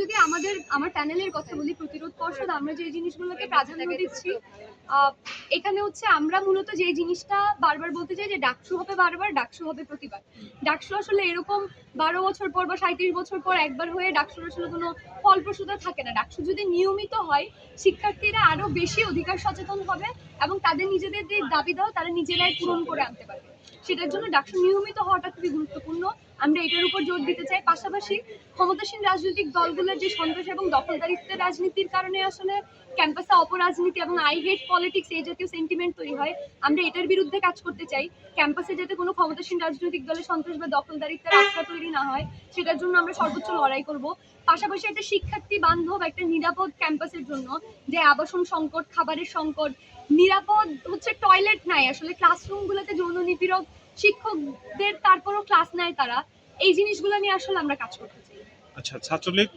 যদি আমাদের, আমার প্যানেলের কথা বলি, প্রতিরোধ পর্ষদ, আমরা যে জিনিসগুলোকে প্রাধান্য দিচ্ছি এখানে হচ্ছে আমরা মূলত যে জিনিসটা বারবার বলতে চাই যে ডাকসু হবে বারবার, ডাকসু হবে প্রতিবার। ডাকসু আসলে এরকম বারো বছর পর বা সাঁত্রিশ বছর পর একবার হয়ে ডাকসুর আসলে কোনো ফলপ্রসূতা থাকে না। ডাকসু যদি নিয়মিত হয়, শিক্ষার্থীরা আরও বেশি অধিকার সচেতন হবে এবং তাদের নিজেদের যে দাবি দাও তারা নিজেরাই পূরণ করে আনতে পারবে। সেটার জন্য ডাকসু নিয়মিত হওয়াটা খুবই গুরুত্বপূর্ণ। আমরা এটার উপর জোর দিতে চাই। পাশাপাশি ক্ষমতাসীন রাজনৈতিক দলগুলোর যে সন্ত্রাস এবং দখলদারিত্বের রাজনীতির কারণে আসলে ক্যাম্পাসে অপরাজনীতি এবং আই হেট পলিটিক্স এই জাতীয় সেন্টিমেন্ট তৈরি হয়। আমরা এটার বিরুদ্ধে কাজ করতে চাই। ক্যাম্পাসে যাতে কোনো ক্ষমতাসীন রাজনৈতিক দলের সন্ত্রাস বা দখলদারিত্বের আস্থা তৈরি না হয়, সেটার জন্য আমরা সর্বোচ্চ লড়াই করব। পাশাপাশি একটা শিক্ষার্থী বান্ধব, একটা নিরাপদ ক্যাম্পাসের জন্য যে আবাসন সংকট, খাবারের সংকট, নিরাপদ হচ্ছে টয়লেট নাই। আসলে ক্লাসরুমগুলোতে যৌন নিপীড়ক শিক্ষকদের, তারপরও ক্লাস নেয় তারা। এই জিনিসগুলো নিয়ে আসলে আমরা কাজ করতে চাই। আচ্ছা ছাত্রলীগ?